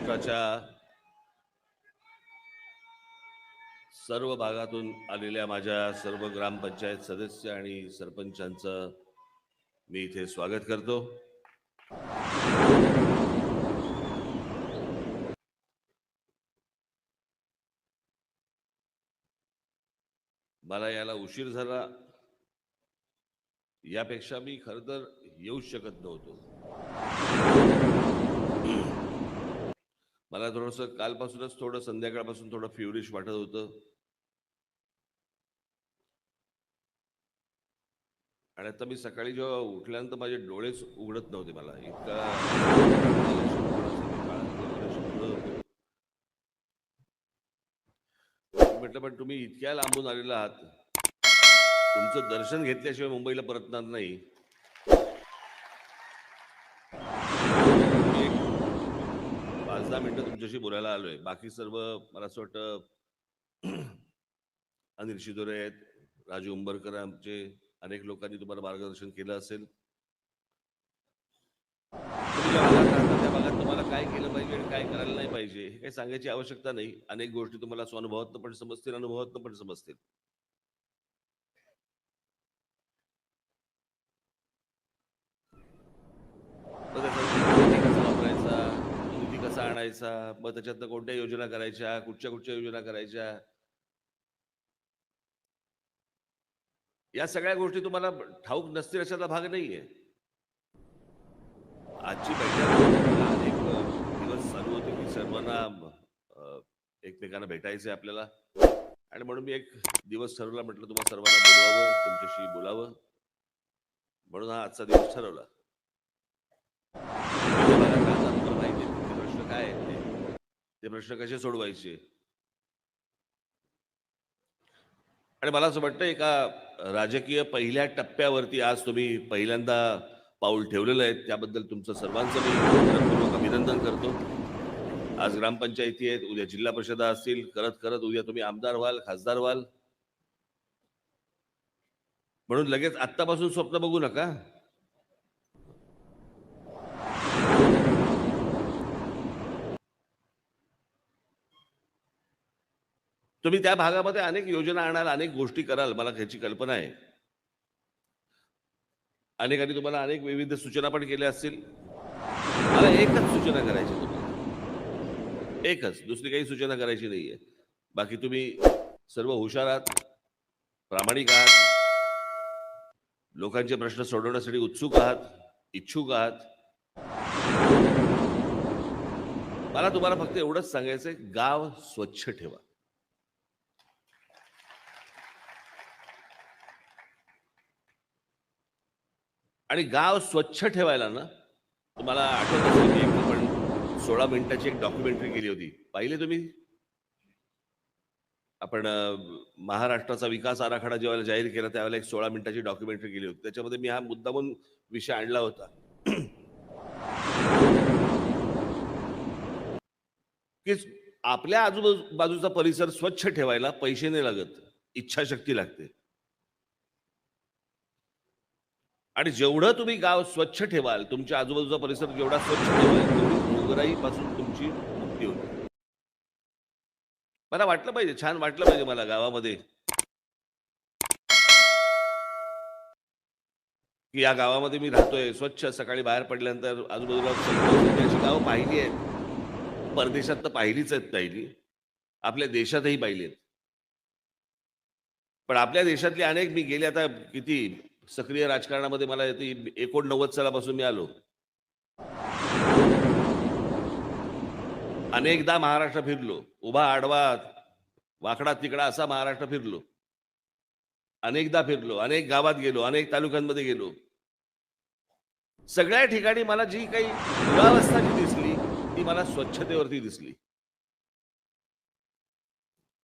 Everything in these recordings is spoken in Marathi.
महाराष्ट्राच्या सर्व भागातून आलेल्या माझ्या सर्व ग्रामपंचायत सदस्य आणि सरपंचांचं मी इथे स्वागत करतो. मला याला उशीर झाला. यापेक्षा मी खर तर येऊ शकत नव्हतो. मला थोडंसं कालपासूनच थोडं संध्याकाळपासून थोडं फ्युरिश वाटत होतं. आणि आता मी सकाळी जेव्हा उठल्यानंतर माझे डोळेच उघडत नव्हते मला. इतका म्हटलं पण तुम्ही इतक्या लांबून आलेला आहात. तुमचं दर्शन घेतल्याशिवाय मुंबईला परतणार नाही. दहा मिनिटं तुमच्याशी बोलायला आलोय. बाकी सर्व मला असं वाटतं अनिल शिदोरे आहेत राजू उंबरकर आमचे अनेक लोकांनी तुम्हाला मार्गदर्शन केलं असेल. त्या भागात तुम्हाला काय केलं पाहिजे आणि काय करायला नाही पाहिजे हे काही सांगायची आवश्यकता नाही. अनेक गोष्टी तुम्हाला स्वानुभवातनं पण समजतील अनुभवातनं पण समजतील मग त्याचा निधी कसा वापरायचा तो निधी कसा मग त्याच्यातनं कोणत्या योजना करायच्या कुठच्या कुठच्या योजना करायच्या? या सगळ्या गोष्टी तुम्हाला ठाऊक नसतील अशाचा भाग नाहीये. आजची बैठक दिवस चालू होते की सर्वांना एकमेकांना एकमेकांना आहे आपल्याला. आणि म्हणून मी एक दिवस ठरवला म्हटलं तुम्हाला सर्वांना बोलवावं तुमच्याशी बोलावं. म्हणून हा आजचा दिवस ठरवला तुमच्या भागात राहतात, तुम्हाला माहिती आहे तिथले प्रश्न काय आहेत ते प्रश्न कसे सोडवायचे? आणि मला असं वाटतं एका राजकीय पहिल्या टप्प्यावरती आज तुम्ही पहिल्यांदा पाऊल ठेवलेलं आहे. त्याबद्दल तुमचं सर्वांचं मी अभिनंदन करतो. आज ग्रामपंचायती आहेत उद्या जिल्हा परिषदा असतील. करत करत उद्या तुम्ही आमदार व्हाल खासदार व्हाल. म्हणून लगेच आत्तापासून स्वप्न बघू नका. तुम्ही त्या भागामध्ये अनेक योजना आणाल अनेक गोष्टी कराल मला त्याची कल्पना आहे. अनेकांनी तुम्हाला अनेक विविध सूचना पण केल्या असतील. मला एकच सूचना करायची तुम्हाला एकच दुसरी काही सूचना करायची नाहीये. बाकी तुम्ही सर्व हुशार आहात प्रामाणिक आहात लोकांचे प्रश्न सोडवण्यासाठी उत्सुक आहात इच्छुक आहात. मला तुम्हाला फक्त एवढंच सांगायचंय गाव स्वच्छ ठेवा. आणि गाव स्वच्छ ठेवायला ना तुम्हाला आठवत असेल की आपण सोळा मिनिटाची एक डॉक्युमेंटरी केली होती. पाहिले तुम्ही? आपण महाराष्ट्राचा विकास आराखडा जेव्हा जाहीर केला त्यावेळेला एक सोळा मिनिटाची डॉक्युमेंटरी केली होती. त्याच्यामध्ये मी हा मुद्दामून विषय आणला होता. की आपल्या आजूबाजू बाजूचा परिसर स्वच्छ ठेवायला पैसे नाही लागत इच्छाशक्ती लागते. आणि जेवढं तुम्ही गाव स्वच्छ ठेवाल तुमच्या आजूबाजूचा परिसर जेवढा स्वच्छ ठेवाल तेवढी रोगराईपासून तुमची मुक्ती होईल. मला वाटलं पाहिजे छान वाटलं पाहिजे मला गावामध्ये. की या गावामध्ये मी राहतोय स्वच्छ सकाळी बाहेर पडल्यानंतर आजूबाजूला अशी गावं पाहिली आहेत. परदेशात तर पाहिलीच आहेत पाहिली आपल्या देशातही पाहिली आहेत. पण आपल्या देशातली अनेक मी गेले आता किती सक्रिय राजकारणामध्ये मला येते. एकोणनव्वद सालापासून मी आलो. अनेकदा महाराष्ट्र फिरलो. उभा आडवा वाकडा तिकडा असा महाराष्ट्र फिरलो. अनेकदा फिरलो. अनेक गावात गेलो. अनेक तालुक्यांमध्ये गेलो. सगळ्या ठिकाणी मला जी काही दुरावस्था जी दिसली ती मला स्वच्छतेवरती दिसली.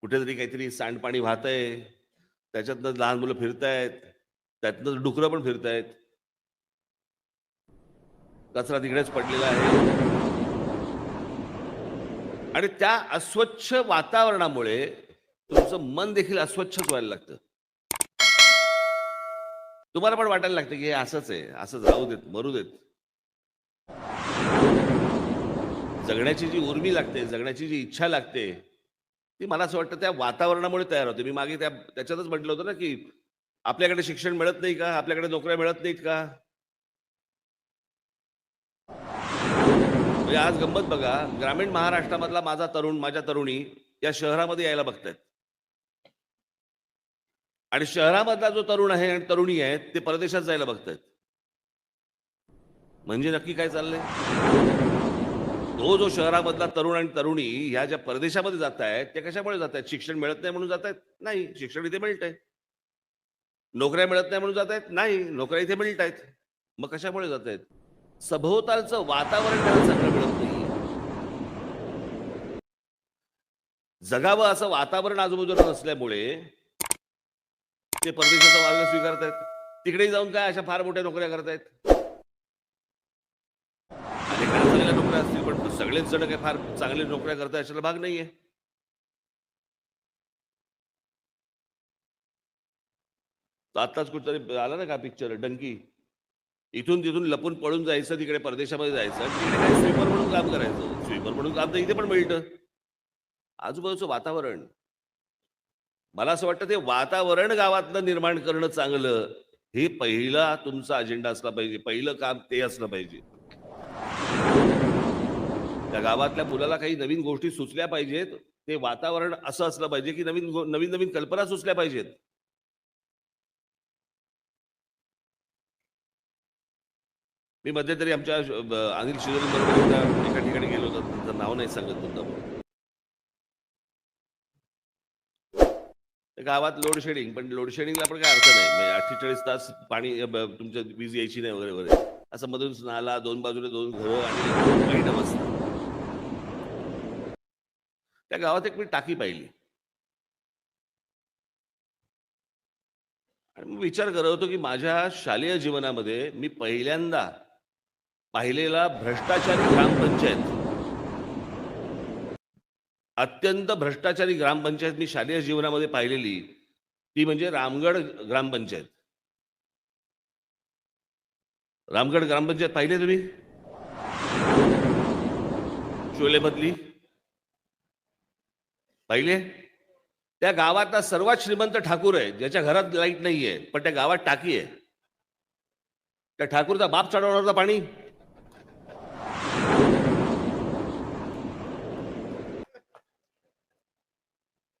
कुठेतरी काहीतरी सांडपाणी वाहतंय. त्याच्यातनं लहान मुलं फिरतायत. त्यातनं डुकरं पण फिरतायत. कचरा तिकडेच पडलेला आहे. आणि त्या अस्वच्छ वातावरणामुळे तुमचं मन देखील अस्वच्छच व्हायला लागतं. तुम्हाला पण वाटायला लागतं की हे असंच आहे असंच राहू देत मरू देत. जगण्याची जी उर्मी लागते जगण्याची जी इच्छा लागते ती मला असं वाटतं त्या वातावरणामुळे तयार होते. मी मागे त्या त्याच्यातच म्हटलं होतं ना की आपल्याकडे शिक्षण मिळत नाही का? आपल्याकडे नोकऱ्या मिळत नाहीत का? म्हणजे आज गंमत बघा ग्रामीण महाराष्ट्रामधला माझा तरुण माझ्या तरुणी या शहरामध्ये यायला बघतायत. आणि शहरामधला जो तरुण आहे आणि तरुणी आहेत ते परदेशात जायला बघतायत. म्हणजे नक्की काय चाललंय? तो जो शहरामधला तरुण आणि तरुणी ह्या ज्या परदेशामध्ये जात आहेत त्या कशामुळे जात आहेत शिक्षण मिळत नाही म्हणून जात आहेत नाही शिक्षण इथे मिळत आहे नोकऱ्या मिळत नाही म्हणून जात आहेत नाही नोकऱ्या इथे मिळत आहेत मग कशामुळे जात आहेत सभोवतालचं वातावरण त्यांना चांगलं मिळत नाही जगावं असं वातावरण आजूबाजूला नसल्यामुळे ते परदेशाचा मार्ग स्वीकारतायत. तिकडे जाऊन काय अशा फार मोठ्या नोकऱ्या करतायत? अनेकांना चांगल्या नोकऱ्या असतील पण सगळेच जण काही फार चांगले नोकऱ्या करताय अशाला भाग नाहीये. आत्ताच कुठतरी आला ना का पिक्चर डंकी. इथून तिथून लपून पळून जायचं तिकडे परदेशामध्ये जायचं तिकडे काय स्वीपर म्हणून काम करायचं? स्वीपर म्हणून काम तर इथे पण मिळतं. आजूबाजूचं वातावरण. मला असं वाटतं ते वातावरण गावातलं निर्माण करणं चांगलं. हे पहिला तुमचा अजेंडा असला पाहिजे. पहिलं काम ते असलं पाहिजे. त्या गावातल्या मुलाला काही नवीन गोष्टी सुचल्या पाहिजेत. ते वातावरण असं असलं पाहिजे की नवीन नवीन नवीन कल्पना सुचल्या पाहिजेत. मी मध्यंतरी आमच्या अनिल शिजोरी बरोबर एका ठिकाणी गेलो होतो. त्यांचं नाव नाही सांगत होता त्या गावात लोडशेडिंग पण लोड शेडिंगला पण काय अर्थ नाही म्हणजे अठ्ठेचाळीस तास पाणी तुमच्या वीज यायची नाही वगैरे वगैरे. असं मधून नाला दोन बाजूला दोन घरं आणि वाईट अवस्था त्या गावात एक मी टाकी पाहिली. आणि मी विचार करत होतो की माझ्या शालेय जीवनामध्ये मी पहिल्यांदा पाहिलेला भ्रष्टाचारी ग्रामपंचायत. अत्यंत भ्रष्टाचारी ग्रामपंचायत मी शालेय जीवनामध्ये पाहिलेली ती म्हणजे रामगड ग्रामपंचायत. रामगड ग्रामपंचायत पाहिले तुम्ही? शोलेमधली पाहिले? त्या गावातला सर्वात श्रीमंत ठाकूर आहे ज्याच्या घरात लाइट नाहीये पण त्या गावात टाकी आहे. त्या ठाकूरचा बाप चढवणार होता पाणी.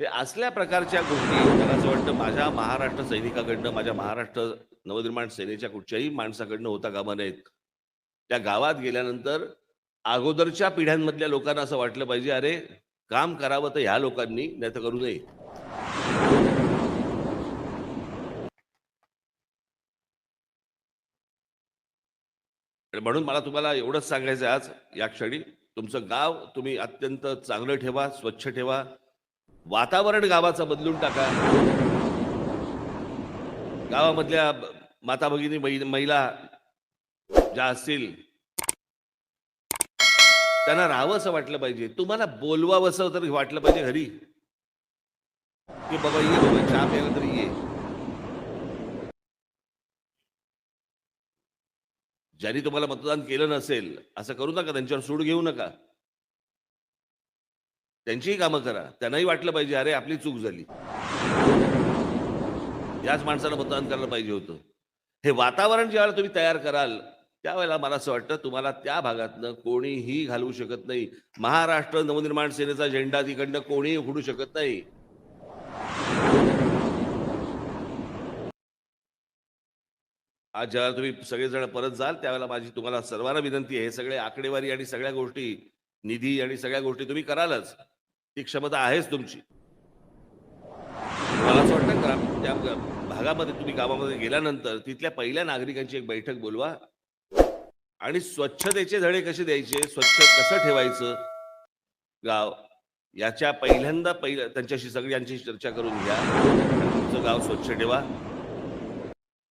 हे असल्या प्रकारच्या गोष्टी मला असं वाटतं माझ्या महाराष्ट्र सैनिकाकडनं माझ्या महाराष्ट्र नवनिर्माण सेनेच्या कुठच्याही माणसाकडनं होता कामा नयेत. त्या गावात गेल्यानंतर अगोदरच्या पिढ्यांमधल्या लोकांना असं वाटलं पाहिजे अरे काम करावं तर ह्या लोकांनी नाही तर करू नये. म्हणून मला तुम्हाला एवढंच सांगायचं आज या क्षणी तुमचं गाव तुम्ही अत्यंत चांगलं ठेवा स्वच्छ ठेवा. वातावरण गावाचं बदलून टाका. गावामधल्या माता भगिनी महिला ज्या असतील त्यांना राहावंसं वाटलं पाहिजे. तुम्हाला बोलवावंसं तर वाटलं पाहिजे घरी. की बाबा ये बाबा चहा प्यायला तरी ये. ज्यांनी तुम्हाला मतदान केलं नसेल असं करू नका त्यांच्यावर सूड घेऊ नका. त्यांचीही कामं करा. त्यांनाही वाटलं पाहिजे अरे आपली चूक झाली. याच माणसाला मतदान करायला पाहिजे होतं. हे वातावरण ज्यावेळेला तुम्ही तयार कराल त्यावेळेला मला असं वाटतं तुम्हाला त्या भागातनं कोणीही घालवू शकत नाही. महाराष्ट्र नवनिर्माण सेनेचा झेंडा तिकडनं कोणीही उघडू शकत नाही. आज ज्यावेळेला तुम्ही सगळेजण परत जाल त्यावेळेला माझी तुम्हाला सर्वांना विनंती आहे. हे सगळे आकडेवारी आणि सगळ्या गोष्टी निधी आणि सगळ्या गोष्टी तुम्ही करालच. ही क्षमता आहेच तुमची. मला असं वाटतं ग्राम त्या भागामध्ये तुम्ही गावामध्ये गेल्यानंतर तिथल्या पहिल्या नागरिकांची एक बैठक बोलवा आणि स्वच्छतेचे धडे कसे द्यायचे स्वच्छ कसं ठेवायचं गाव याच्या पहिल्यांदा पहिल्या त्यांच्याशी सगळ्यांची चर्चा करून घ्या. तुमचं गाव स्वच्छ ठेवा.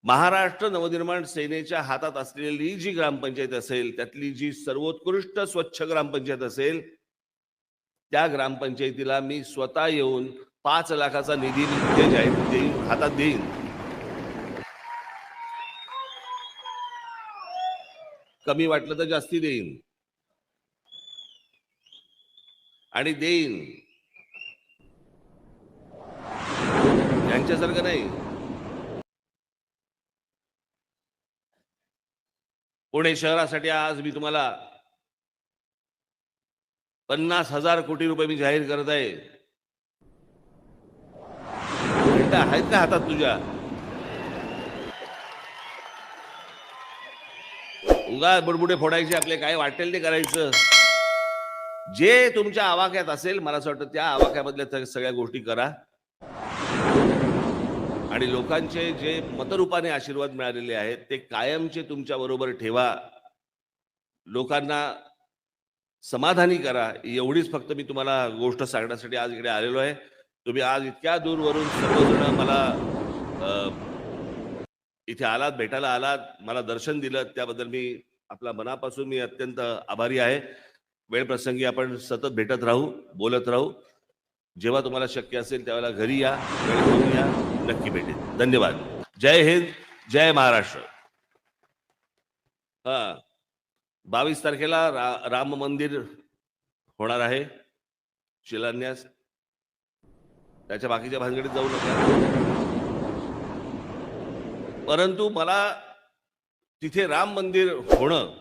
महाराष्ट्र नवनिर्माण सेनेच्या हातात असलेली जी ग्रामपंचायत असेल त्यातली जी सर्वोत्कृष्ट स्वच्छ ग्रामपंचायत असेल त्या ग्रामपंचायतीला मी स्वतः येऊन पाच लाखाचा निधी देईन हातात देईन. कमी वाटलं तर जास्ती देईन. आणि देईन. यांच्यासारखं नाही. पुणे शहरासाठी आज मी तुम्हाला पन्नास हजार कोटी रुपये मी जाहीर करत आहे. आहेत का हातात तुझ्या? उगा बुडबुडे फोडायचे आपले काय वाटेल ते करायचं. जे तुमच्या आवाक्यात असेल मला असं वाटतं त्या आवाक्यामधल्या सगळ्या गोष्टी करा. आणि लोकांचे जे मतरूपाने आशीर्वाद मिळालेले आहेत ते कायमचे तुमच्या बरोबर ठेवा. लोकांना समाधानी करा. एवढीच फक्त मी तुम्हाला गोष्ट सांगण्यासाठी आज इकडे आलेलो आहे. तुम्ही आज इतक्या दूरवरून सर्वजण मला इथे आलात भेटायला आलात मला दर्शन दिलं. त्याबद्दल मी आपल्या मनापासून मी अत्यंत आभारी आहे. वेळ प्रसंगी आपण सतत भेटत राहू बोलत राहू. जेव्हा तुम्हाला शक्य असेल त्यावेळेला घरी या वेळ या नक्की भेटेल. धन्यवाद. जय हिंद जय महाराष्ट्र. हा. बावीस तारखेला रा, राम मंदिर होणार आहे. शिलान्यास. त्याच्या बाकीच्या भानगडीत जाऊ नका. परंतु मला तिथे राम मंदिर होणं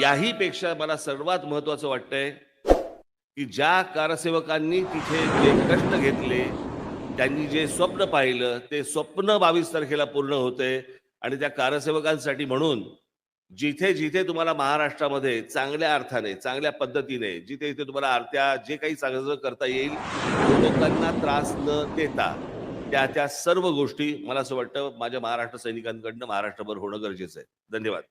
याही पेक्षा मला सर्वात महत्वाचं वाटतंय की ज्या कारसेवकांनी तिथे जे कष्ट घेतले त्यांनी जे स्वप्न पाहिलं ते स्वप्न बावीस तारखेला पूर्ण होते आणि त्या कारसेवकांसाठी म्हणून जिथे जिथे तुम्हाला महाराष्ट्रामध्ये चांगल्या अर्थाने चांगल्या पद्धतीने जिथे जिथे तुम्हाला आरत्या जे काही चांगलं करता येईल लोकांना त्रास न देता त्या त्या सर्व गोष्टी मला असं वाटतं माझ्या महाराष्ट्र सैनिकांकडनं महाराष्ट्रभर होणं गरजेचं आहे. धन्यवाद.